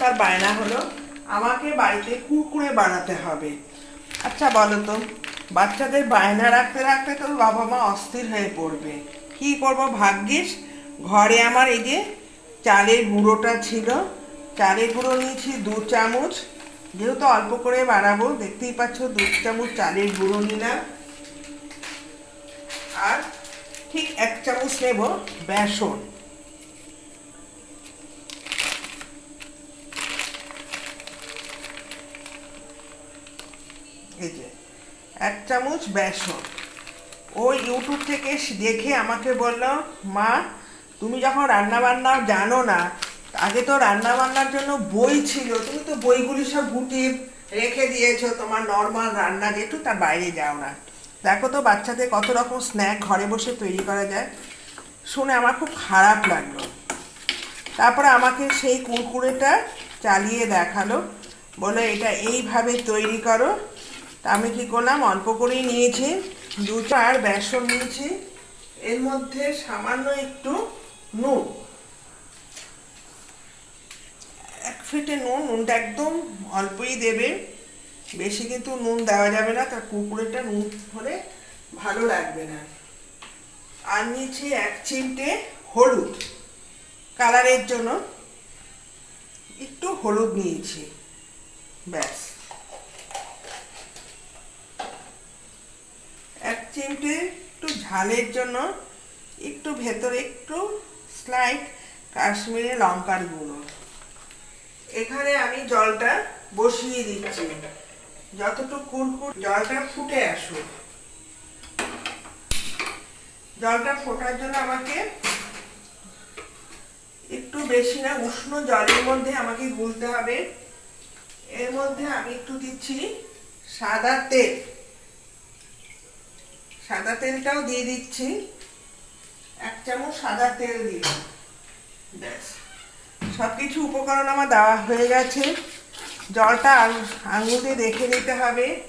তার বায়না হলো, আমাকে বাড়িতে কুরকুরে বানাতে হবে। আচ্ছা বলো তো, বাচ্চাদের বায়না রাখতে রাখতে তো বাবা মা অস্থির হয়ে পড়বে। কি করব ভাগ্যিস? ঘরে আমার এই যে চালের গুঁড়োটা ছিল, চালের গুঁড়ো নিয়েছি দু চামচ। যেহেতু অল্প করে বানাবো, দেখতেই পাচ্ছ দু চামচ চালের গুঁড়ো নিলাম। আর ঠিক এক চামচ নেব বেসন এই যে এক চামচ বেসন ও ইউটিউব থেকে দেখে আমাকে বলল, মা, তুমি যখন রান্না বান্না জানো না, আগে তো রান্না বান্নার জন্য বই ছিল, তুমি তো বইগুলি সব গুটিয়ে রেখে দিয়েছ, তোমার নর্মাল রান্না যেটু তার বাইরে যাও না। দেখো তো বাচ্চাদের কত রকম স্ন্যাক ঘরে বসে তৈরি করা যায়। শুনে আমার খুব খারাপ লাগল। তারপরে আমাকে সেই কুরকুরেটা চালিয়ে দেখাল। বলে এটা এইভাবে তৈরি করো তা আমি কী করলাম? অল্প করেই নিয়েছি। দু চার বেসন নিয়েছি। এর মধ্যে সামান্য একটু নুন। এক ফিটে নুন, নুনটা একদম অল্পই দেবে। বেশি কিন্তু নুন দেওয়া যাবে না তার কুকুরেটা নুন হলে ভালো লাগবে না। আর নিয়েছি এক চিমটে হলুদ। কালারের জন্য একটু হলুদ নিয়েছি। ব্যাস এক চিমটে একটু ঝালের জন্য, একটু ভেতরে একটু স্লাইট কাশ্মীরি লঙ্কার গুঁড়ো। এখানে আমি জলটা বসিয়ে দিচ্ছি। যতটুকু কুরকুর, জলটা ফুটে আসুক। জলটা ফোটার জন্য আমাকে একটু বেশি না, উষ্ণ জলের মধ্যে আমাকে গুলতে হবে। এর মধ্যে আমি একটু দিচ্ছি সাদা তেল। সাদা তেলটাও দিয়ে দিচ্ছি। এক চামচ সাদা তেল দিলাম। ব্যাস। সব কিছু উপকরণ আমার দেওয়া হয়ে গেছে। জলটা আঙ- আঙুল দিয়ে দেখে নিতে হবে,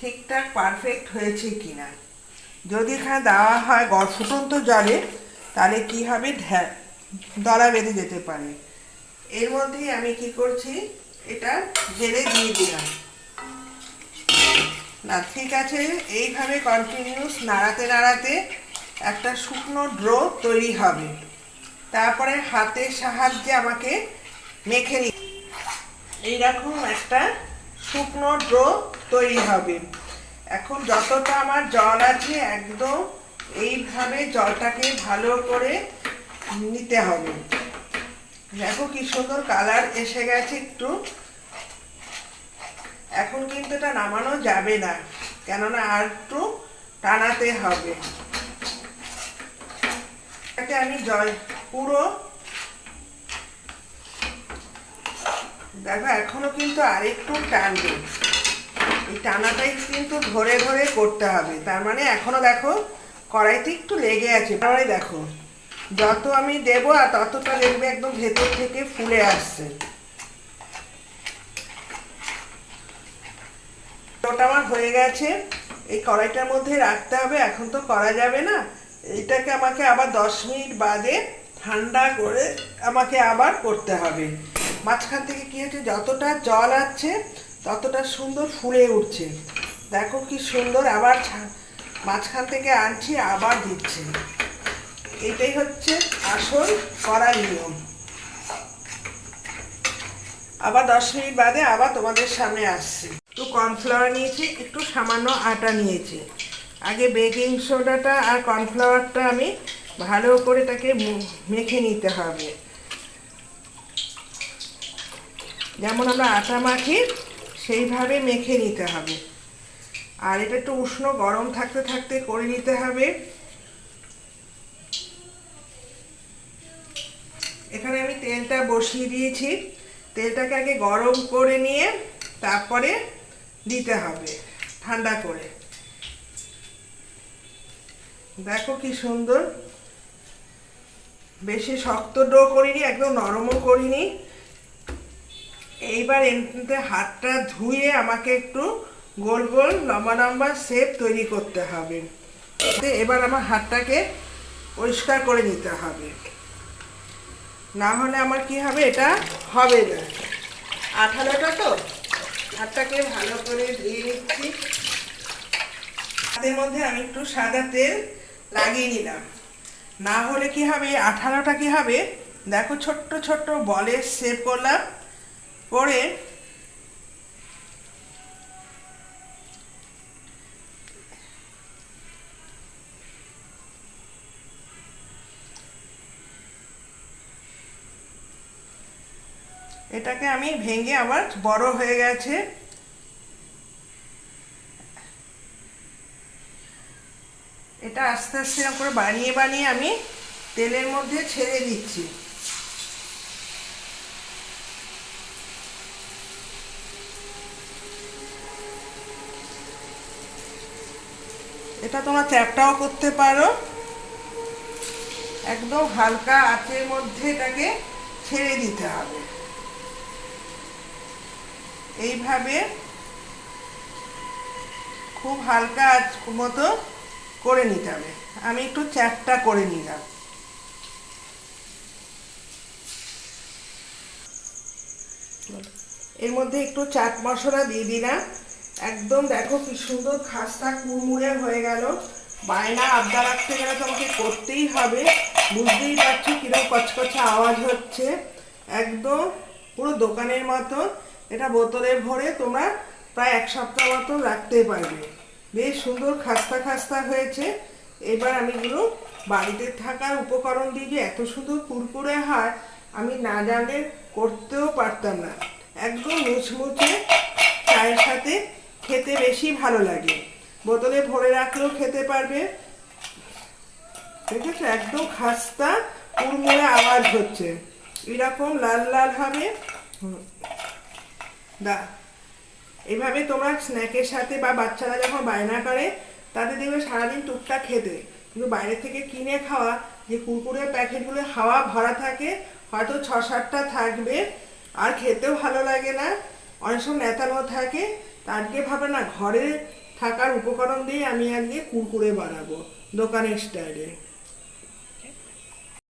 ঠিকঠাক পারফেক্ট হয়েছে কিনা। যদি এখানে দেওয়া হয় ফুটন্ত জলে, তাহলে কি হবে? দলা বেঁধে যেতে পারে। এর মধ্যেই আমি কি করছি? এটা জেলে দিয়ে দিলাম। না, ঠিক আছে, এইভাবে কন্টিনিউস নাড়াতে নাড়াতে একটা শুকনো ড্রো তৈরি হবে। তারপরে হাতের সাহায্যে আমাকে মেখে নি এইরকম একটা শুকনো ড্রো তৈরি হবে। এখন যতটা আমার জল আছে, একদম এইভাবে জলটাকে ভালো করে নিতে হবে। দেখো কি সুন্দর কালার এসে গেছে একটু। এখন কিন্তু এটা নামানো যাবে না। কেননা আর একটু টানাতে হবে। আমি জল পুরো। দেখো, এখনও কিন্তু আরেকটু টানবে। এই টানাটাই কিন্তু ধরে ধরে করতে হবে। তার মানে এখনও দেখো, কড়াইতে একটু লেগে আছে। তারপরে দেখো, যত আমি দেবো আর ততটা দেখবে একদম ভেতর থেকে ফুলে আসছে। ওটা আমার হয়ে গেছে। এই কড়াইটার মধ্যে রাখতে হবে, এখন তো করা যাবে না। এটাকে আমাকে আবার দশ মিনিট বাদে ঠান্ডা করে আমাকে আবার করতে হবে। মাঝখান থেকে কি হচ্ছে, যতটা জল আছে, ততটা সুন্দর ফুলে উঠছে। দেখো কি সুন্দর আবার মাঝখান থেকে আনছি, আবার দিচ্ছি। এটাই হচ্ছে আসল করার নিয়ম। আবার দশ মিনিট বাদে আবার তোমাদের সামনে আসছি। একটু কর্নফ্লাওয়ার নিয়েছি, একটু সামান্য আটা নিয়েছি। আগে বেকিং সোডাটা আর কর্নফ্লাওয়ারটা আমি ভালো করে তাকে মেখে নিতে হবে। যেমন আমরা আটা মাখি, সেইভাবে মেখে নিতে হবে। আর এটা একটু উষ্ণ গরম থাকতে থাকতে করে নিতে হবে। এখানে আমি তেলটা বসিয়ে দিয়েছি। তেলটাকে আগে গরম করে নিয়ে তারপরে দিতে হবে, ঠান্ডা করে। দেখো কি সুন্দর। বেশি শক্ত ডো করিনি, একদম নরমও করিনি। এইবার এমনিতে হাতটা ধুয়ে আমাকে একটু গোল গোল লম্বা লম্বা শেপ তৈরি করতে হবে। এবার আমার হাতটাকে পরিষ্কার করে নিতে হবে। না হলে আমার কি হবে? এটা হবে না। আঠালোটা তো? হাতটাকে ভালো করে ধুয়ে নিচ্ছি। তাদের মধ্যে আমি একটু সাদা তেল লাগিয়ে নিলাম। না হলে কি হবে আঠালোটা কি হবে? দেখো ছোট্ট ছোট্ট বলে সেভ করলাম। করে এটাকে আমি ভেঙে আবার বড় হয়ে গেছে। এটা আস্তে আস্তে করে বানিয়ে বানিয়ে আমি তেলের মধ্যে ছেড়ে দিচ্ছি। এটা তোমরা চ্যাপটাও করতে পারো। একদম হালকা আঁচের মধ্যে এটাকে ছেড়ে দিতে হবে। এইভাবে খুব হালকা আঁচ মতো করে নিতে হবে। আমি একটু চ্যাপটা করে নিলাম। এর মধ্যে একটু চাট মশলা দিয়ে দিলাম। একদম দেখো কি সুন্দর খাস্তা কুড়মুড়ে হয়ে গেল। বায়না আবদা রাখতে গেলে তোমাকে করতেই হবে। বুঝতেই পারছ কীরকম কচকচা আওয়াজ হচ্ছে। একদম পুরো দোকানের মতো। এটা বোতলে ভরে তোমরা প্রায় এক সপ্তাহ মতো রাখতে পারবে। বেশ সুন্দর খাস্তা খাস্তা হয়েছে। এবার আমি এগুলো বাড়িতে থাকার উপকরণ দিয়ে যে এত সুন্দর কুরকুরে হয় আমি না জানলে করতেও পারতাম না। একদম মুচমুচে চায়ের সাথে খেতে বেশি ভালো লাগে। বোতলে ভরে রাখলেও খেতে পারবে। দেখেছ? একদম খাস্তা কুড়মুড়ে আওয়াজ হচ্ছে। এরকম লাল লাল হবে। দা এইভাবে তোমরা স্ন্যাকের সাথে বা বাচ্চারা যখন বায়না করে, তাদের দেখবে সারাদিন টুকটাক খেতে। কিন্তু বাইরে থেকে কিনে খাওয়া, যে কুরকুরের প্যাকেটগুলো হাওয়া ভরা থাকে, হয়তো ছ সাতটা থাকবে, আর খেতেও ভালো লাগে না। অনেক সময় নেতানো থাকে আজকে ভাবে না, ঘরে থাকার উপকরণ দিয়ে আমি আজকে কুরকুরে বানাবো দোকানের স্টাইলে।